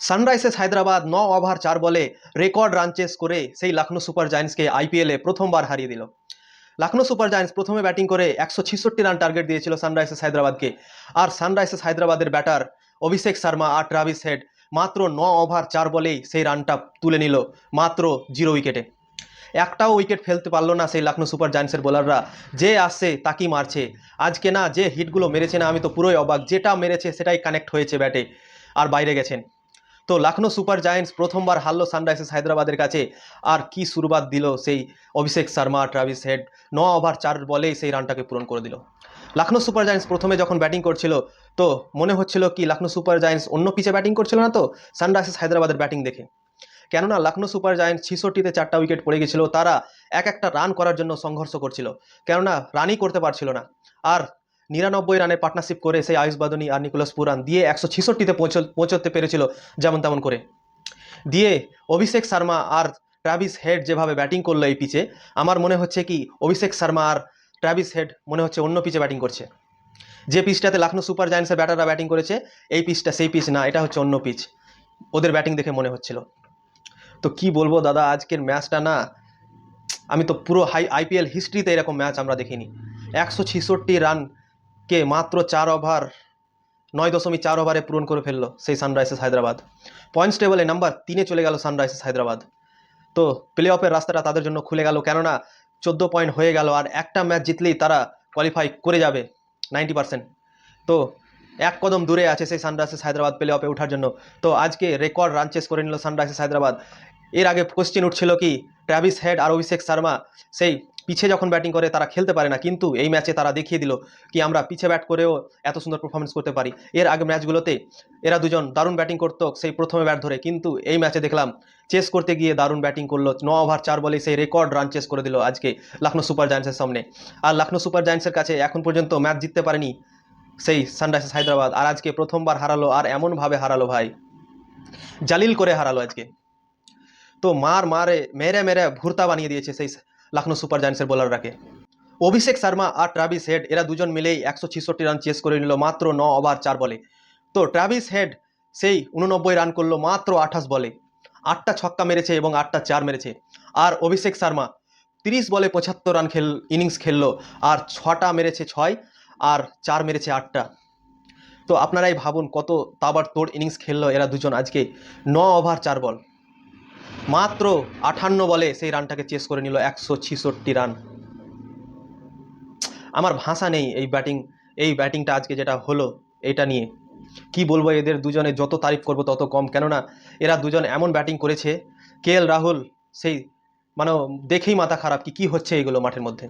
Sunrisers Hyderabad ন over চার বলে রেকর্ড রান চেস করে সেই লখনৌ সুপার জায়ান্টসকে আইপিএলে প্রথমবার হারিয়ে দিল। লখনৌ সুপার জায়ান্টস প্রথমে ব্যাটিং করে একশো ছিষট্টি রান টার্গেট দিয়েছিল সানরাইজার্স হায়দ্রাবাদকে। আর সানরাইজার্স হায়দ্রাবাদের ব্যাটার অভিষেক শর্মা আর ট্রাভিস হেড মাত্র ন ওভার চার বলেই সেই রানটা তুলে নিল মাত্র জিরো উইকেটে। একটাও উইকেট ফেলতে পারল না সেই লখনৌ সুপার জায়ান্টসের বোলাররা। যে আসছে তাকেই মারছে। আজকে না যে হিটগুলো মেরেছে না, আমি তো পুরোই অবাক। যেটা মেরেছে সেটাই কানেক্ট হয়েছে ব্যাটে। আর বাইরে গেছেন। তো লখনৌ সুপার জায়ান্টস প্রথমবার হারলো সানরাইজার্স হায়দ্রাবাদের কাছে। আর কি শুরুবাত দিল সেই অভিষেক শর্মা, ট্রাভিস হেড। ন ওভার চার বলেই সেই রানটাকে পূরণ করে দিল। লখনৌ সুপার জায়ান্টস প্রথমে যখন ব্যাটিং করছিল, তো মনে হচ্ছিল কি লখনৌ সুপার জায়ান্টস অন্য পিচে ব্যাটিং করছিল না তো? সানরাইজার্স হায়দ্রাবাদের ব্যাটিং দেখে। কেননা লখনৌ সুপার জায়ান্টস ছিষট্টিতে চারটা উইকেট পড়ে গেছিল, তারা এক একটা রান করার জন্য সংঘর্ষ করছিল। কেননা রানই করতে পারছিল না। আর নিরানব্বই রানের পার্টনারশিপ করে সেই আয়ুষ বাদনী আর নিকোলাস পুরান দিয়ে একশো ছিষট্টিতে পৌঁছতে পেরেছিল যেমন তেমন করে। দিয়ে অভিষেক শর্মা আর ট্রাভিস হেড যেভাবে ব্যাটিং করল এই পিচে আমার মনে হচ্ছে কি অভিষেক শর্মা আর ট্রাভিস হেড মনে হচ্ছে অন্য পিচে ব্যাটিং করছে। যে পিচটাতে লখনৌ সুপার জায়ান্টসের ব্যাটাররা ব্যাটিং করেছে, এই পিচটা সেই পিচ না, এটা হচ্ছে অন্য পিচ ওদের ব্যাটিং দেখে মনে হচ্ছিল। তো কি বলব দাদা, আজকের ম্যাচটা না, আমি তো পুরো হাই আইপিএল হিস্ট্রিতে এরকম ম্যাচ আমরা দেখিনি। একশো ছিষট্টি রানকে মাত্র চার ওভার, নয় দশমিক চার ওভারে পূরণ করে ফেলল সেই সানরাইজার্স হায়দ্রাবাদ। পয়েন্টস টেবলে নাম্বার তিনে চলে গেল সানরাইজার্স হায়দ্রাবাদ। তো প্লে অফের রাস্তাটা তাদের জন্য খুলে গেল কেননা চোদ্দ পয়েন্ট হয়ে গেল আর একটা ম্যাচ জিতলেই তারা কোয়ালিফাই করে যাবে নাইনটি পার্সেন্ট। তো এক কদম দূরে আছে সেই সানরাইজার্স হায়দ্রাবাদ প্লে অফে ওঠার জন্য। তো আজকে রেকর্ড রান চেস করে নিল সানরাইজার্স হায়দ্রাবাদ। এর আগে কোশ্চেন উঠছিল কি, ট্র্যাভিস হেড আর অভিষেক শর্মা সেই পিছে যখন ব্যাটিং করে, তারা খেলতে পারে না। কিন্তু এই ম্যাচে তারা দেখিয়ে দিল কি আমরা পিছে ব্যাট করেও এত সুন্দর পারফরমেন্স করতে পারি। এর আগে ম্যাচগুলোতে এরা দুজন দারুণ ব্যাটিং করতো সেই প্রথমে ব্যাট ধরে। কিন্তু এই ম্যাচে দেখলাম চেস করতে গিয়ে দারুণ ব্যাটিং করল। ন ওভার চার বলে সেই রেকর্ড রান চেস করে দিল আজকে লখনৌ সুপার জায়ান্টসের সামনে। আর লখনৌ সুপার জায়ান্টসের কাছে এখন পর্যন্ত ম্যাচ জিততে পারেনি সেই সানরাইজার্স হায়দ্রাবাদ। আর আজকে প্রথমবার হারালো, আর এমনভাবে হারালো ভাই। জালিল করে হারালো আজকে। তো মার মারে, মেরে মেরে ভুরতা বানিয়ে দিয়েছে সেই লখনৌ সুপার জায়ান্টসের বোলাররাকে। অভিষেক শর্মা আর ট্রাভিস হেড, এরা দুজন মিলেই একশো ছিষট্টি রান চেস করে নিল মাত্র ন ওভার চার বলে। তো ট্রাভিস হেড সেই উননব্বই রান করল মাত্র আঠাশ বলে। আটটা ছক্কা মেরেছে এবং আটটা চার মেরেছে। আর অভিষেক শর্মা তিরিশ বলে পঁচাত্তর রান খেল, ইনিংস খেললো, আর ছটা মেরেছে ছয়, আর চার মেরেছে আটটা। তো আপনারাই ভাবুন কত তাবার তোড় ইনিংস খেললো এরা দুজন আজকে। ন ওভার চার বল। মাত্র আঠান্ন বলে সেই রানটাকে চেস করে নিল একশো ছিষট্টি রান আমার ভাষা নেই এই ব্যাটিং এই ব্যাটিংটা আজকে যেটা হলো এটা নিয়ে। কি বলব এদের দুজনে যত তারিফ করব তত কম। কেননা এরা দুজন এমন ব্যাটিং করেছে, কে রাহুল সেই মানে দেখেই মাথা খারাপ কি কি হচ্ছে এগুলো মাঠের মধ্যে।